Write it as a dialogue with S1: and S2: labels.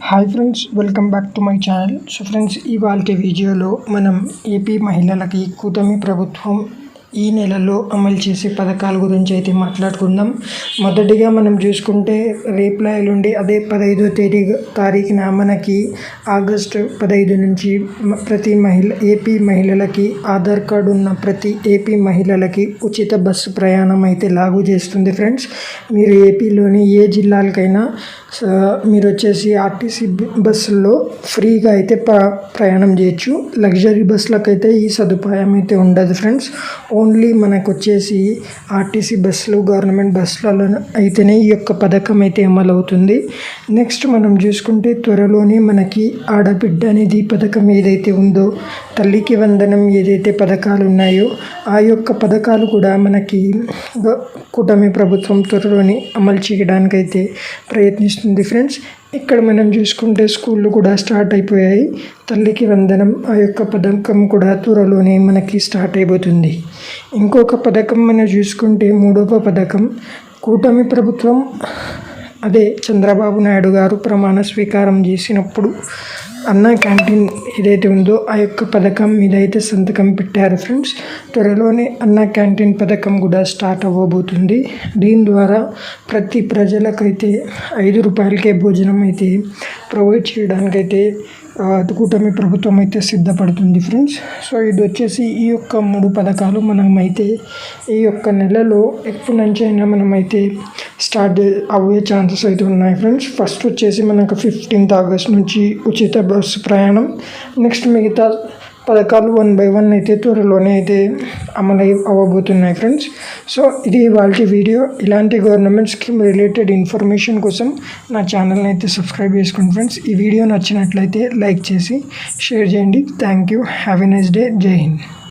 S1: Hi friends welcome back to my channel so friends ఇవాళ వీడియోలో మనం ఏపీ మహిళలకి కూటమి ప్రభుత్వం ఈ నెలలో అమలు చేసే పథకాల గురించి అయితే మాట్లాడుకుందాం. మొదటిగా మనం చూసుకుంటే రేపులా ఎల్లుండి అదే పదహైదో తేదీ తారీఖున మనకి ఆగస్టు పదహైదు నుంచి ప్రతి మహిళ ఏపీ మహిళలకి ఆధార్ కార్డు ఉన్న ప్రతి ఏపీ మహిళలకి ఉచిత బస్సు ప్రయాణం అయితే లాగు చేస్తుంది ఫ్రెండ్స్. మీరు ఏపీలోని ఏ జిల్లాలకైనా మీరు వచ్చేసి ఆర్టీసీ బస్సుల్లో ఫ్రీగా అయితే ప్ర ప్రయాణం చేయొచ్చు. లగ్జరీ బస్సులకైతే ఈ సదుపాయం అయితే ఉండదు ఫ్రెండ్స్. ఓన్లీ మనకు వచ్చేసి ఆర్టీసీ బస్సులు గవర్నమెంట్ బస్సులలో అయితేనే ఈ యొక్క పథకం అయితే అమలు అవుతుంది నెక్స్ట్ మనం చూసుకుంటే త్వరలోనే మనకి ఆడబిడ్డ అనేది పథకం ఏదైతే ఉందో తల్లికి వందనం ఏదైతే పథకాలు ఉన్నాయో ఆ యొక్క పథకాలు కూడా మనకి గ- కూటమి ప్రభుత్వం త్వరలోనే అమలు చేయడానికైతే ప్రయత్నిస్తుంది. ఫ్రెండ్స్ ఇక్కడ మనం చూసుకుంటే స్కూళ్ళు కూడా స్టార్ట్ అయిపోయాయి. తల్లికి వందనం ఆ యొక్క పథకం కూడా త్వరలోనే మనకి స్టార్ట్ అయిపోతుంది. ఇంకొక పథకం మనం చూసుకుంటే మూడవ పథకం. కూటమి ప్రభుత్వం అదే చంద్రబాబు నాయుడు గారు ప్రమాణ స్వీకారం చేసినప్పుడు అన్న క్యాంటీన్ ఏదైతే ఉందో ఆ యొక్క పథకం మీద అయితే సంతకం పెట్టారు ఫ్రెండ్స్. త్వరలోనే అన్న క్యాంటీన్ పథకం కూడా స్టార్ట్ అవ్వబోతుంది. దీని ద్వారా ప్రతి ప్రజలకైతే ఐదు రూపాయలకే భోజనం అయితే ప్రొవైడ్ చేయడానికైతే కూటమి ప్రభుత్వం అయితే సిద్ధపడుతుంది ఫ్రెండ్స్. సో ఇది వచ్చేసి ఈ యొక్క మూడు పథకాలు మనమైతే ఈ యొక్క నెలలో ఎప్పటి నుంచి అయినా మనమైతే స్టార్ట్ అవ్వే ఛాన్సెస్ అయితే ఉన్నాయి ఫ్రెండ్స్. ఫస్ట్ వచ్చేసి మనకు ఫిఫ్టీన్త్ ఆగస్ట్ నుంచి ఉచిత బస్సు ప్రయాణం. నెక్స్ట్ మిగతా పథకాలు వన్ బై వన్ అయితే త్వరలోనే అయితే అమలు అవ్వబోతున్నాయి ఫ్రెండ్స్. సో ఇది వాళ్ళ వీడియో. ఇలాంటి గవర్నమెంట్ స్కీమ్ రిలేటెడ్ ఇన్ఫర్మేషన్ కోసం నా ఛానల్ని అయితే సబ్స్క్రైబ్ చేసుకోండి ఫ్రెండ్స్. ఈ వీడియో నచ్చినట్లయితే లైక్ చేసి షేర్ చేయండి. Thank you. Have a nice day. Jai Hind.